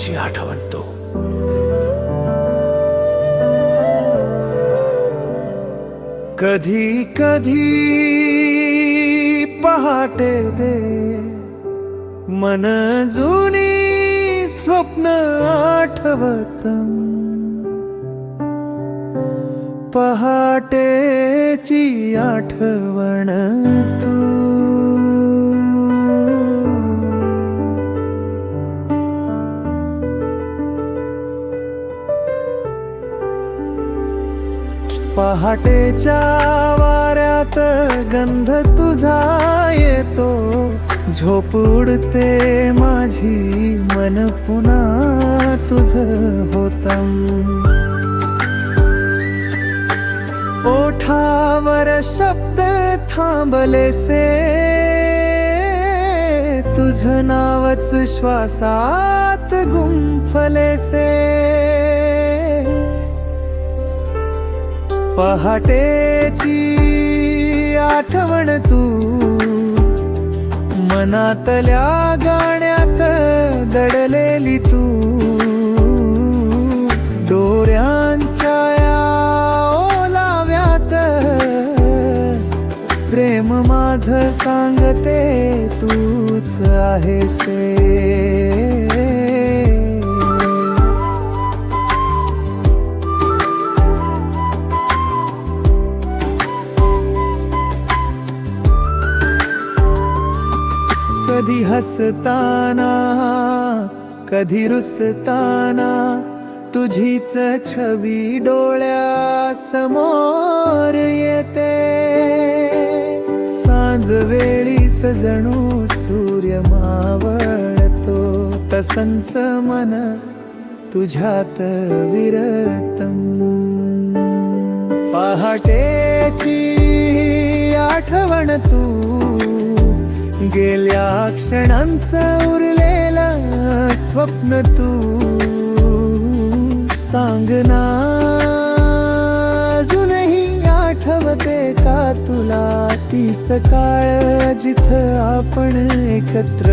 त्याची आठवण तो. कधी कधी पहाटे दे. मन जुनी स्वप्न आठवत. पहाटेची आठवण तू. पहाटेच्या वाऱ्यात गंध तुझा येतो. झोप उडते माझी मन पुन्हा तुझ होतम ओठावर शब्द थांबलेसे तुझ नावच श्वासात गुंफलेसे पहाटेची आठवण तू मनातल्या गाण्यात दडलेली तू. डोऱ्यांच्या या ओलाव्यात प्रेम माझ सांगते तूच आहेसे. कधी हसताना कधी रुसताना तुझीच छवी डोळ्या समोर येते. सांज वेळी सजणू सूर्य मावळतो तसंच मन तुझ्यात विरतम. पहाटेची आठवण तू क्षणांचा उरलेला स्वप्न तू सांगना अजूनही आठवते का तुला? ती सकाळ जिथं आपण एकत्र